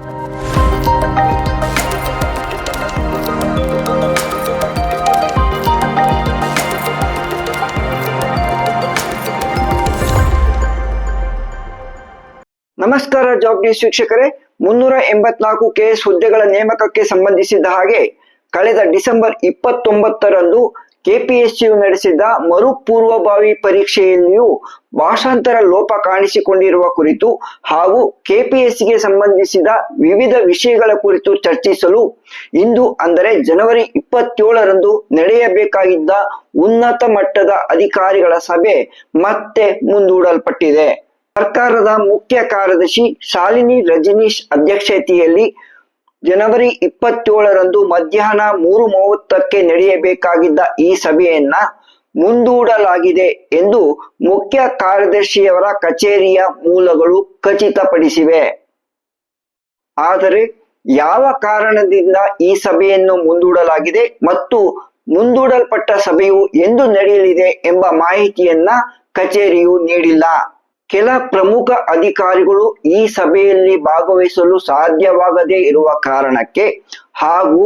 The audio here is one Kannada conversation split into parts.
ನಮಸ್ಕಾರ ಜಾಬ್ ನ್ಯೂಸ್ ವೀಕ್ಷಕರೇ. ಮುನ್ನೂರ ಎಂಬತ್ನಾಲ್ಕು ಕೆಎಸ್ ಹುದ್ದೆಗಳ ನೇಮಕಕ್ಕೆ ಸಂಬಂಧಿಸಿದ ಹಾಗೆ ಕಳೆದ ಡಿಸೆಂಬರ್ ಇಪ್ಪತ್ತೊಂಬತ್ತರಂದು ಕೆಪಿಎಸ್ಸಿಯು ನಡೆಸಿದ ಮರುಪೂರ್ವಭಾವಿ ಪರೀಕ್ಷೆಯಲ್ಲಿಯೂ ಭಾಷಾಂತರ ಲೋಪ ಕಾಣಿಸಿಕೊಂಡಿರುವ ಕುರಿತು ಹಾಗೂ ಕೆಪಿಎಸ್ಸಿಗೆ ಸಂಬಂಧಿಸಿದ ವಿವಿಧ ವಿಷಯಗಳ ಕುರಿತು ಚರ್ಚಿಸಲು ಇಂದು ಅಂದರೆ ಜನವರಿ ಇಪ್ಪತ್ತೇಳರಂದು ನಡೆಯಬೇಕಾಗಿದ್ದ ಉನ್ನತ ಮಟ್ಟದ ಅಧಿಕಾರಿಗಳ ಸಭೆ ಮತ್ತೆ ಮುಂದೂಡಲ್ಪಟ್ಟಿದೆ. ಸರ್ಕಾರದ ಮುಖ್ಯ ಕಾರ್ಯದರ್ಶಿ ಶಾಲಿನಿ ರಜನೀಶ್ ಅಧ್ಯಕ್ಷತೆಯಲ್ಲಿ ಜನವರಿ ಇಪ್ಪತ್ತೇಳರಂದು ಮಧ್ಯಾಹ್ನ ಮೂರು ಮೂವತ್ತಕ್ಕೆ ನಡೆಯಬೇಕಾಗಿದ್ದ ಈ ಸಭೆಯನ್ನ ಮುಂದೂಡಲಾಗಿದೆ ಎಂದು ಮುಖ್ಯ ಕಾರ್ಯದರ್ಶಿಯವರ ಕಚೇರಿಯ ಮೂಲಗಳು ಖಚಿತಪಡಿಸಿವೆ. ಆದರೆ ಯಾವ ಕಾರಣದಿಂದ ಈ ಸಭೆಯನ್ನು ಮುಂದೂಡಲಾಗಿದೆ ಮತ್ತು ಮುಂದೂಡಲ್ಪಟ್ಟ ಸಭೆಯು ಎಂದು ನಡೆಯಲಿದೆ ಎಂಬ ಮಾಹಿತಿಯನ್ನ ಕಚೇರಿಯು ನೀಡಿಲ್ಲ. ಕೆಲ ಪ್ರಮುಖ ಅಧಿಕಾರಿಗಳು ಈ ಸಭೆಯಲ್ಲಿ ಭಾಗವಹಿಸಲು ಸಾಧ್ಯವಾಗದೇ ಇರುವ ಕಾರಣಕ್ಕೆ ಹಾಗೂ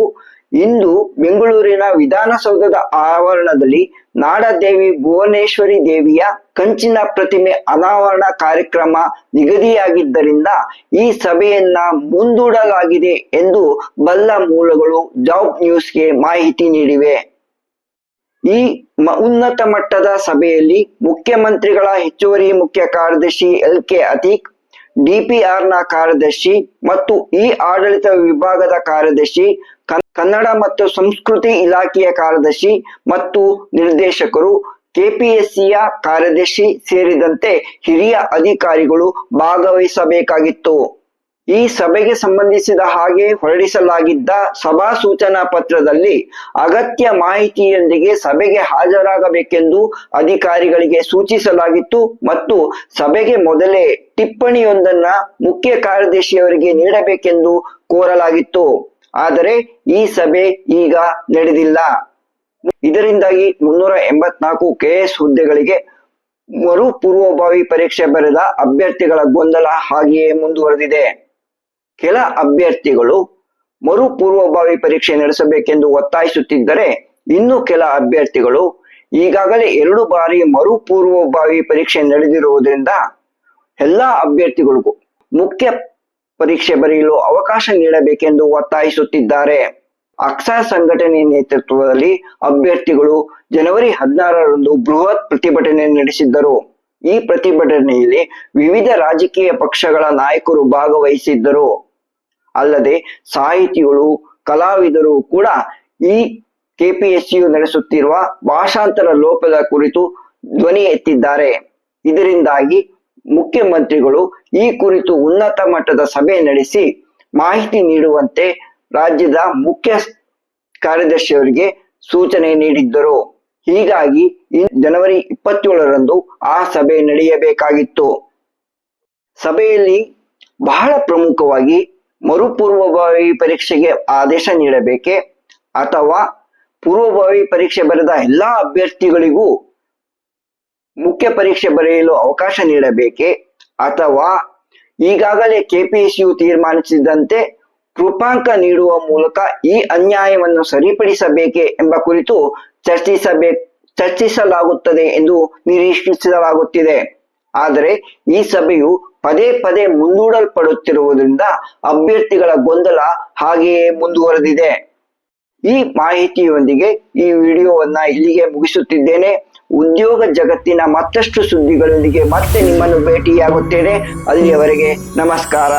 ಇಂದು ಬೆಂಗಳೂರಿನ ವಿಧಾನಸೌಧದ ಆವರಣದಲ್ಲಿ ನಾಡದೇವಿ ಭುವನೇಶ್ವರಿ ದೇವಿಯ ಕಂಚಿನ ಪ್ರತಿಮೆ ಅನಾವರಣ ಕಾರ್ಯಕ್ರಮ ನಿಗದಿಯಾಗಿದ್ದರಿಂದ ಈ ಸಭೆಯನ್ನ ಮುಂದೂಡಲಾಗಿದೆ ಎಂದು ಬಲ್ಲ ಮೂಲಗಳು ಜಾಬ್ ನ್ಯೂಸ್ಗೆ ಮಾಹಿತಿ ನೀಡಿವೆ. ಈ ಉನ್ನತ ಮಟ್ಟದ ಸಭೆಯಲ್ಲಿ ಮುಖ್ಯಮಂತ್ರಿಗಳ ಹೆಚ್ಚುವರಿ ಮುಖ್ಯ ಕಾರ್ಯದರ್ಶಿ ಎಲ್ ಕೆ ಅತೀಕ್ ಡಿಪಿಆರ್ನ ಕಾರ್ಯದರ್ಶಿ ಮತ್ತು ಈ ಆಡಳಿತ ವಿಭಾಗದ ಕಾರ್ಯದರ್ಶಿ, ಕನ್- ಕನ್ನಡ ಮತ್ತು ಸಂಸ್ಕೃತಿ ಇಲಾಖೆಯ ಕಾರ್ಯದರ್ಶಿ ಮತ್ತು ನಿರ್ದೇಶಕರು, ಕೆಪಿಎಸ್ಸಿಯ ಕಾರ್ಯದರ್ಶಿ ಸೇರಿದಂತೆ ಹಿರಿಯ ಅಧಿಕಾರಿಗಳು ಭಾಗವಹಿಸಬೇಕಾಗಿತ್ತು. ಈ ಸಭೆಗೆ ಸಂಬಂಧಿಸಿದ ಹಾಗೆ ಹೊರಡಿಸಲಾಗಿದ್ದ ಸಭಾ ಸೂಚನಾ ಪತ್ರದಲ್ಲಿ ಅಗತ್ಯ ಮಾಹಿತಿಯೊಂದಿಗೆ ಸಭೆಗೆ ಹಾಜರಾಗಬೇಕೆಂದು ಅಧಿಕಾರಿಗಳಿಗೆ ಸೂಚಿಸಲಾಗಿತ್ತು ಮತ್ತು ಸಭೆಗೆ ಮೊದಲೇ ಟಿಪ್ಪಣಿಯೊಂದನ್ನ ಮುಖ್ಯ ಕಾರ್ಯದರ್ಶಿಯವರಿಗೆ ನೀಡಬೇಕೆಂದು ಕೋರಲಾಗಿತ್ತು. ಆದರೆ ಈ ಸಭೆ ಈಗ ನಡೆದಿಲ್ಲ. ಇದರಿಂದಾಗಿ ಮುನ್ನೂರ ಎಂಬತ್ನಾಲ್ಕು ಕೆಎಸ್ ಹುದ್ದೆಗಳಿಗೆ ಮರು ಪೂರ್ವಭಾವಿ ಪರೀಕ್ಷೆ ಬರೆದ ಅಭ್ಯರ್ಥಿಗಳ ಗೊಂದಲ ಹಾಗೆಯೇ ಮುಂದುವರೆದಿದೆ. ಕೆಲ ಅಭ್ಯರ್ಥಿಗಳು ಮರು ಪೂರ್ವಭಾವಿ ಪರೀಕ್ಷೆ ನಡೆಸಬೇಕೆಂದು ಒತ್ತಾಯಿಸುತ್ತಿದ್ದರೆ ಇನ್ನು ಕೆಲ ಅಭ್ಯರ್ಥಿಗಳು ಈಗಾಗಲೇ ಎರಡು ಬಾರಿ ಮರು ಪೂರ್ವಭಾವಿ ಪರೀಕ್ಷೆ ನಡೆದಿರುವುದರಿಂದ ಎಲ್ಲಾ ಅಭ್ಯರ್ಥಿಗಳಿಗೂ ಮುಖ್ಯ ಪರೀಕ್ಷೆ ಬರೆಯಲು ಅವಕಾಶ ನೀಡಬೇಕೆಂದು ಒತ್ತಾಯಿಸುತ್ತಿದ್ದಾರೆ. ಅಕ್ಸಾ ಸಂಘಟನೆ ನೇತೃತ್ವದಲ್ಲಿ ಅಭ್ಯರ್ಥಿಗಳು ಜನವರಿ ಹದಿನಾರರಂದು ಬೃಹತ್ ಪ್ರತಿಭಟನೆ ನಡೆಸಿದ್ದರು. ಈ ಪ್ರತಿಭಟನೆಯಲ್ಲಿ ವಿವಿಧ ರಾಜಕೀಯ ಪಕ್ಷಗಳ ನಾಯಕರು ಭಾಗವಹಿಸಿದ್ದರು. ಅಲ್ಲದೆ ಸಾಹಿತಿಗಳು, ಕಲಾವಿದರು ಕೂಡ ಈ ಕೆಪಿಎಸ್ಸಿಯು ನಡೆಸುತ್ತಿರುವ ಭಾಷಾಂತರ ಲೋಪದ ಕುರಿತು ಧ್ವನಿ ಎತ್ತಿದ್ದಾರೆ. ಇದರಿಂದಾಗಿ ಮುಖ್ಯಮಂತ್ರಿಗಳು ಈ ಕುರಿತು ಉನ್ನತ ಮಟ್ಟದ ಸಭೆ ನಡೆಸಿ ಮಾಹಿತಿ ನೀಡುವಂತೆ ರಾಜ್ಯದ ಮುಖ್ಯ ಕಾರ್ಯದರ್ಶಿಯವರಿಗೆ ಸೂಚನೆ ನೀಡಿದ್ದರು. ಹೀಗಾಗಿ ಜನವರಿ ಇಪ್ಪತ್ತೇಳರಂದು ಆ ಸಭೆ ನಡೆಯಬೇಕಾಗಿತ್ತು. ಸಭೆಯಲ್ಲಿ ಬಹಳ ಪ್ರಮುಖವಾಗಿ ಮರುಪೂರ್ವಭಾವಿ ಪರೀಕ್ಷೆಗೆ ಆದೇಶ ನೀಡಬೇಕೆ ಅಥವಾ ಪೂರ್ವಭಾವಿ ಪರೀಕ್ಷೆ ಬರೆದ ಎಲ್ಲಾ ಅಭ್ಯರ್ಥಿಗಳಿಗೂ ಮುಖ್ಯ ಪರೀಕ್ಷೆ ಬರೆಯಲು ಅವಕಾಶ ನೀಡಬೇಕೆ ಅಥವಾ ಈಗಾಗಲೇ ಕೆಪಿಸಿಯು ತೀರ್ಮಾನಿಸಿದಂತೆ ಕೃಪಾಂಕ ನೀಡುವ ಮೂಲಕ ಈ ಅನ್ಯಾಯವನ್ನು ಸರಿಪಡಿಸಬೇಕೆ ಎಂಬ ಕುರಿತು ಚರ್ಚಿಸಬೇಕು, ಚರ್ಚಿಸಲಾಗುತ್ತದೆ ಎಂದು ನಿರೀಕ್ಷಿಸಲಾಗುತ್ತಿದೆ. ಆದರೆ ಈ ಸಭೆಯು ಪದೇ ಪದೇ ಮುಂದೂಡಲ್ಪಡುತ್ತಿರುವುದರಿಂದ ಅಭ್ಯರ್ಥಿಗಳ ಗೊಂದಲ ಹಾಗೆಯೇ ಮುಂದುವರೆದಿದೆ. ಈ ಮಾಹಿತಿಯೊಂದಿಗೆ ಈ ವಿಡಿಯೋವನ್ನ ಇಲ್ಲಿಗೆ ಮುಗಿಸುತ್ತಿದ್ದೇನೆ. ಉದ್ಯೋಗ ಜಗತ್ತಿನ ಮತ್ತಷ್ಟು ಸುದ್ದಿಗಳೊಂದಿಗೆ ಮತ್ತೆ ನಿಮ್ಮನ್ನು ಭೇಟಿಯಾಗುತ್ತೇನೆ. ಅಲ್ಲಿಯವರೆಗೆ ನಮಸ್ಕಾರ.